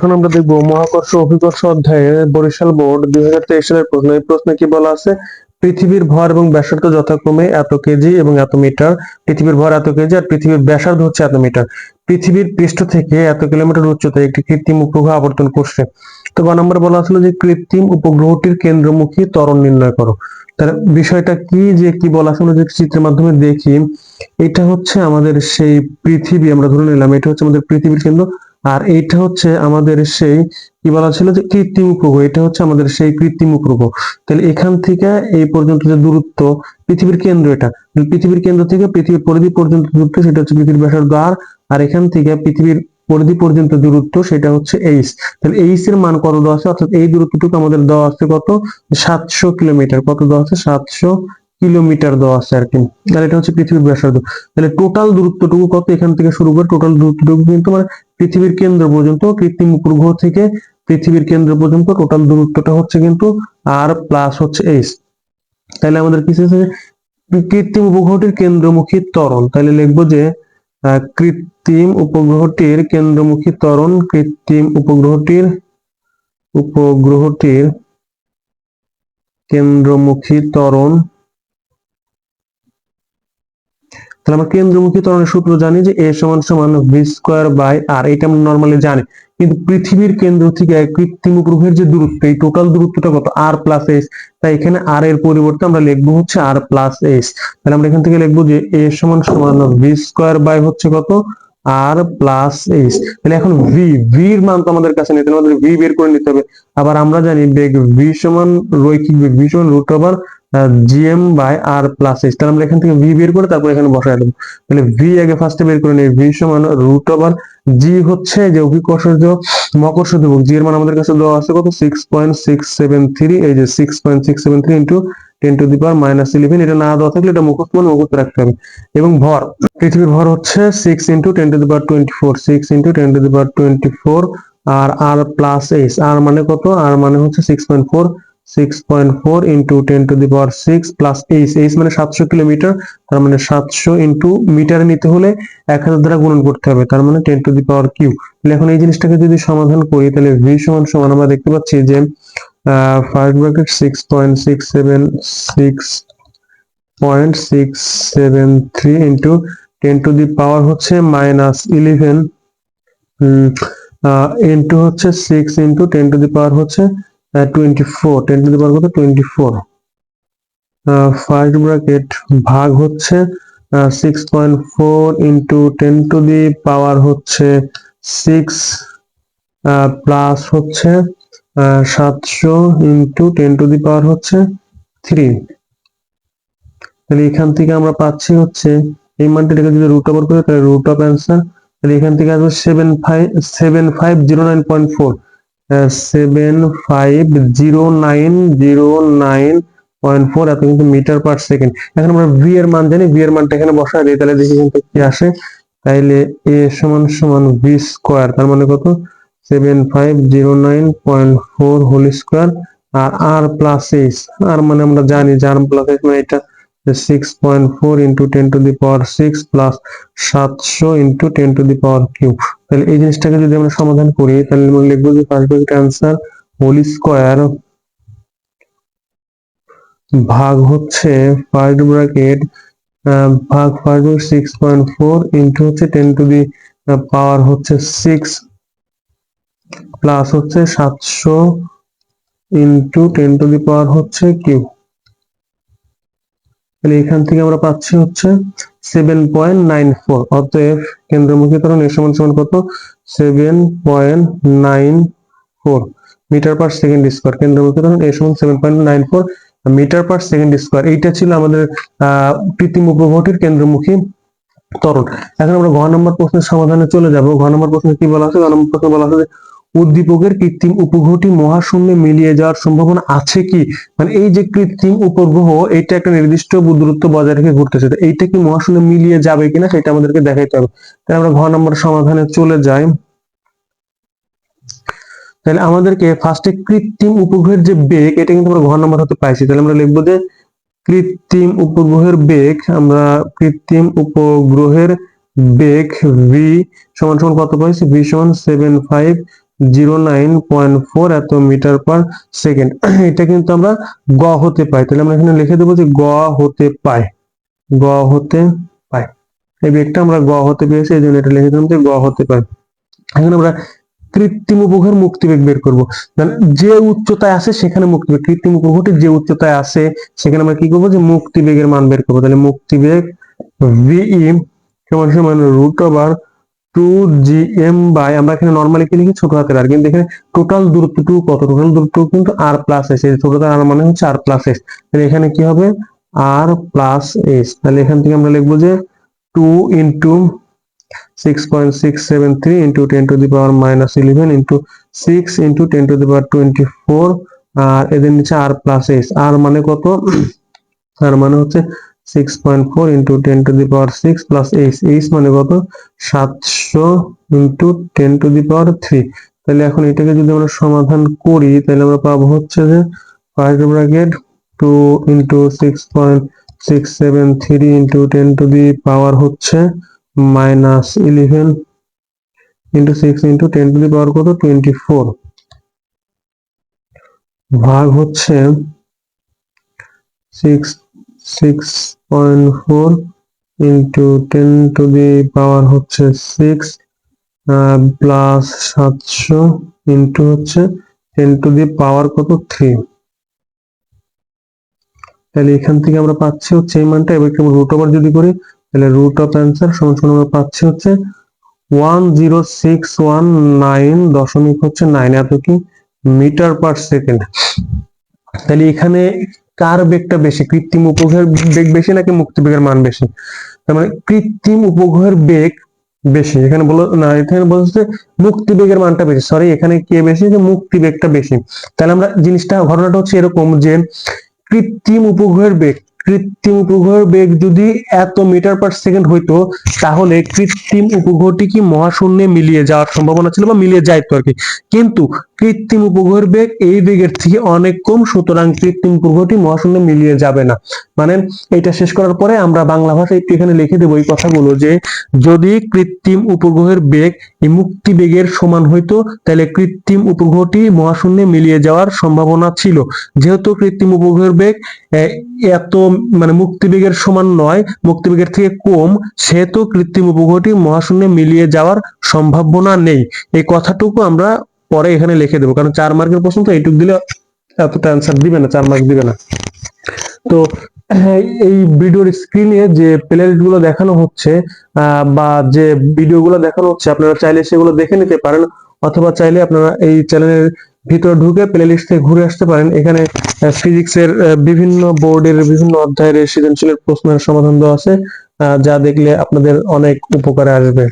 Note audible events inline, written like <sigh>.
এখন আমরা দেখব মহাকর্ষ অভিকর্ষ অধ্যায়ে বরিশাল বোর্ড দুই হাজার তেইশ সালের প্রশ্ন। এই প্রশ্নে কি বলা আছে? পৃথিবীর ভর এবং ব্যাসার্ধ যথাক্রমে এত কেজি এবং এত মিটার। পৃথিবীর ভর এত কেজি আর পৃথিবীর ব্যাসার্ধ হচ্ছে এত মিটার। পৃথিবীর পৃষ্ঠ থেকে এত কিলোমিটার উচ্চতায় একটি কৃত্রিম উপগ্রহ আবর্তন করছে। তো গ নম্বর বলা ছিল যে কৃত্রিম উপগ্রহটির কেন্দ্রমুখী ত্বরণ নির্ণয় করো। তার বিষয়টা কি যে কি বলা ছিল? যে চিত্রের মাধ্যমে দেখি, এটা হচ্ছে আমাদের সেই পৃথিবী, আমরা ধরে নিলাম, এটা হচ্ছে আমাদের পৃথিবীর কেন্দ্র। আর এইটা হচ্ছে আমাদের সেই কি বলা ছিল যে কৃত্রিম উপগ্রহ? এটা হচ্ছে আমাদের সেই কৃত্রিম উপগ্রহ। তাহলে এখান থেকে এই পর্যন্ত যে দূরত্ব, পৃথিবীর কেন্দ্র এটা। পৃথিবীর কেন্দ্র থেকে পৃথিবীর পরিধি পর্যন্ত দূরত্ব, সেটা হচ্ছে পৃথিবীর ব্যাসার্ধ আর আর এখান থেকে পৃথিবীর পরিধি পর্যন্ত দূরত্ব, সেটা হচ্ছে এইচ তাহলে এইচ এর মান কত দেওয়া আছে? অর্থাৎ এই দূরত্বটুকু আমাদের দেওয়া আছে কত? সাতশো কিলোমিটার। কত দেওয়া আছে? সাতশো কিলোমিটার দেওয়া আছে আর কি। তাহলে এটা হচ্ছে পৃথিবীর ব্যাসার্ধ। তাহলে টোটাল দূরত্বটুকু কত? এখান থেকে শুরু করে টোটাল দূরত্বটুকু কিন্তু মানে পৃথিবীর কেন্দ্র পর্যন্ত, কৃত্রিম উপগ্রহ থেকে পৃথিবীর কেন্দ্র পর্যন্ত টোটাল দূরত্বটা হচ্ছে কিন্তু আর প্লাস হচ্ছে এইচ তাহলে আমাদের কি হচ্ছে কৃত্রিম উপগ্রহটির কেন্দ্রমুখী ত্বরণ। তাহলে লিখব যে কৃত্রিম উপগ্রহটির কেন্দ্রমুখী ত্বরণ, কৃত্রিম উপগ্রহটির উপগ্রহটির কেন্দ্রমুখী ত্বরণ তাহলে আমরা কেন্দ্রমুখী ত্বরণের সূত্র জানি যে এ সমান সমান ভি স্কোয়ার বাই আর এটা আমরা নর্মালি জানি। কিন্তু পৃথিবীর কেন্দ্র থেকে কৃত্রিম উপগ্রহের যে দূরত্ব, এই টোটাল দূরত্বটা কত? আর প্লাস এস তাই এখানে আর এর পরিবর্তে আমরা লিখব হচ্ছে আর প্লাস এস তাহলে আমরা এখান থেকে লিখব যে এ সমান সমান ভি স্কোয়ার বাই হচ্ছে কত? আর প্লাস এইচ তাহলে এখন ভি ভি এর মান তো আমাদের কাছে নেই আমাদের ভি বের করে নিতে হবে। আবার আমরা জানি বেগ ভি সমান রৈখিক বেগ ভি সমান root over GM by R plus H তাহলে আমরা এখান থেকে ভি বের করে তারপর এখানে বসাই দেবো। তাহলে ভি আগে ফার্স্টে বের করে নিই ভি সমান রুট ওভার জি হচ্ছে যে অভিকর্ষজ মকর্ষ ধ্রুবক জি এর মান আমাদের কাছে দেওয়া আছে কত? Six point six seven three এই যে six point six seven three into ten to the power minus eleven এটা না দেওয়া থাকলে এটা মুখস্থ মান মুখস্থ রাখতে হবে। এবং ভর, পৃথিবীর ভর হচ্ছে six into ten to the power twenty four six into ten to the power twenty four R R plus H R মানে কত? আর মানে হচ্ছে six point four six point four into ten to the power six plus H H মানে সাতশো kilometre, তার মানে সাতশো into মিটারে নিতে হলে এক হাজার দ্বারা গুণন করতে হবে, তার মানে ten to the power Q তাহলে এখন এই জিনিসটাকে যদি সমাধান করি, তাহলে ভি সমান সমান আমরা দেখতে পাচ্ছি যে first bracket six point six seven six point six seven three into ten to the power হচ্ছে মাইনাস ইলেভেন ইন্টু হচ্ছে six into ten to the power হচ্ছে twenty four ten to the power কত twenty four first bracket ভাগ হচ্ছে six point four into ten to the power হচ্ছে six plus হচ্ছে সাতশো into ten to the power হচ্ছে three তাহলে এখান থেকে আমরা পাচ্ছি হচ্ছে, এই মানটিটাকে যদি রুট ওভার করি, তাহলে রুট অফ অ্যান্সার তাহলে এখান থেকে আসবে seven five seven five zero nine point four seven five zero nine zero nine point four এত কিন্তু মিটার পার সেকেন্ড এখন আমরা ভি এর মান জানি ভি এর মানটা এখানে বসাই দিই, তাহলে দেখি কিন্তু কি আসে। তাইলে এ সমান সমান ভি স্কোয়ার তার মানে কত? Seven five zero nine point four whole square আর আর প্লাস এইচ আর মানে আমরা জানি যে আর প্লাস এইচ মানে এটা। Six point four into ten to the power six plus সাতশো into ten to the power cube তাহলে এই জিনিসটাকে যদি আমরা সমাধান করি, তাহলে আমরা লিখব যে ফার্স্ট ব্র্যাকেট অ্যান্সার স্কোয়ার ভাগ হচ্ছে ফার্স্ট ব্র্যাকেট ভাগ first bracket six point four into হচ্ছে টেন টু দি পাওয়ার হচ্ছে সিক্স প্লাস হচ্ছে সাতশো into ten to the power হচ্ছে কিউ তাহলে এখান থেকে আমরা পাচ্ছি হচ্ছে সেভেন পয়েন্ট নাইন ফোর অতএব কেন্দ্রমুখী ত্বরণ এর সমান সমান কত? Seven point nine four metre per second square কেন্দ্রমুখী ত্বরণ এর সমান seven point nine four metre per second square এইটা ছিল আমাদের কৃত্রিম উপগ্রহটির কেন্দ্রমুখী ত্বরণ এখন আমরা ঘ নম্বর প্রশ্নের সমাধানে চলে যাব। ঘ নম্বর প্রশ্নে কি বলা আছে? ঘ নম্বর প্রশ্নে বলা আছে উদ্দীপকের কৃত্রিম উপগ্রহটি মহাশূন্যে মিলিয়ে যাওয়ার সম্ভাবনা আছে কি? মানে এই যে কৃত্রিম উপগ্রহ, এটা একটা নির্দিষ্ট দূরত্ব বজায় রেখে ঘুরতেছে। এইটা কি মহাশূন্যে মিলিয়ে যাবে কিনা সেটা আমাদেরকে দেখাইতে হবে। তাহলে আমরা ঘ নম্বর সমাধানে চলে যাই। তাহলে আমাদেরকে ফার্স্টে কৃত্রিম উপগ্রহের যে বেগ, এটা কিন্তু আমরা ঘ নম্বর হতে পাইছি। তাহলে আমরা লিখব যে কৃত্রিম উপগ্রহের বেগ, আমরা কৃত্রিম উপগ্রহের বেগ ভি সমান সমান কত পাইছি? ভি সমান seven five zero nine point four এত মিটার পার সেকেন্ড। <clears throat> এটা কিন্তু আমরা গ হতে পাই। তাহলে আমরা এখানে লিখে দেবো যে গ হতে পাই। গ হতে পাই। এই বেগটা আমরা গ হতে পেয়েছি এই জন্য এটা লিখে দিলাম যে গ হতে পাই। এখন আমরা কৃত্রিম উপগ্রহের মুক্তিবেগ বের করব। যে উচ্চতায় আছে সেখানে মুক্তিবেগ কৃত্রিম উপগ্রহটি যে উচ্চতায় আছে সেখানে আমরা কি করব? যে মুক্তিবেগের মান বের করব। তাহলে মুক্তিবেগ ভিই সমান সমান root over two G M by আমরা এখানে নর্মালি কি লিখি? ছোট হাতের আর কিন্তু এখানে টোটাল দূরত্বটুকু কত? টোটাল দূরত্ব কিন্তু আর প্লাস এস এই ছোট আর মানে হচ্ছে আর প্লাস এস তাহলে এখানে কি হবে? আর প্লাস এস তাহলে এখান থেকে আমরা লিখব যে two into six point six seven three into ten to the power minus eleven into six into ten to the power twenty four আর এদের নিচে আর প্লাস এস আর মানে কত? <clears throat> আর মানে হচ্ছে six point four into ten to the power six plus H H মানে কত? সাতশো into ten to the power three তাহলে এখন এটাকে যদি আমরা সমাধান করি, তাহলে আমরা পাবো হচ্ছে যে first bracket two into six point six seven three into ten to the power হচ্ছে minus eleven into six into ten to the power কত? টোয়েন্টি ফোর ভাগ হচ্ছে six six point four into ten to the power হচ্ছে six plus সাতশো into হচ্ছে ten to the power কত? Three তাহলে এখান থেকে আমরা পাচ্ছি হচ্ছে এই মানটা, এবার রুট ওভার যদি করি, তাহলে রুট অফ অ্যান্সার সমান সমান আমরা পাচ্ছি হচ্ছে one zero six one nine দশমিক হচ্ছে নাইন এত কি? মিটার পার সেকেন্ড তাহলে এখানে কার বেগটা বেশি? কৃত্রিম উপগ্রহের বেগ বেশি নাকি মুক্তি বেগের মান বেশি? তার মানে কৃত্রিম উপগ্রহের বেগ বেশি। এখানে বলো, না, এখানে বলছে মুক্তি বেগের মানটা বেশি। সরি এখানে কে বেশি? যে মুক্তি বেগটা বেশি। তাহলে আমরা জিনিসটা, ঘটনাটা হচ্ছে এরকম যে কৃত্রিম উপগ্রহের বেগ, কৃত্রিম উপগ্রহের বেগ যদি এত মিটার পার সেকেন্ড হইতো, তাহলে কৃত্রিম উপগ্রহটি কি মহাশূন্যে মিলিয়ে যাওয়ার সম্ভাবনা ছিল বা মিলিয়ে যাইতো আর কি? কিন্তু কৃত্রিম উপগ্রহের বেগ এই বেগের থেকে অনেক কম, সুতরাং কৃত্রিম উপগ্রহটি মহাশূন্যে মিলিয়ে যাবে না। মানে এটা শেষ করার পরে আমরা বাংলা ভাষায় একটু এখানে লিখে দেবো এই কথাগুলো যে, যদি কৃত্রিম উপগ্রহের বেগ এই মুক্তি বেগের সমান হইতো, তাহলে কৃত্রিম উপগ্রহটি মহাশূন্যে মিলিয়ে যাওয়ার সম্ভাবনা ছিল। যেহেতু কৃত্রিম উপগ্রহের বেগ এত মানে মুক্তিবেগের সমান নয় মুক্তিবেগের থেকে কম, সেহেতু কৃত্রিম উপগ্রহটি মহাশূন্যে মিলিয়ে যাওয়ার সম্ভাবনা নেই। এই কথাটুকু আমরা পরে এখানে লিখে দেবো। কারণ চার মার্কের প্রশ্ন তো এইটুকু দিলে এতটা অ্যান্সার দিবে না চার মার্ক দিবে না। তো এই ভিডিওর স্ক্রিনে যে প্লেলিস্টগুলো দেখানো হচ্ছে বা যে ভিডিও গুলো দেখানো হচ্ছে আপনারা চাইলে সেগুলো দেখে নিতে পারেন অথবা চাইলে আপনারা এই চ্যানেলের ভিতরে ঢুকে প্লেলিস্ট থেকে ঘুরে আসতে পারেন। এখানে ফিজিক্স এর আহ, বিভিন্ন বোর্ডের বিভিন্ন অধ্যায়ের সৃজনশীলের প্রশ্নের সমাধান দেওয়া আছে যা দেখলে আপনাদের অনেক উপকারে আসবে।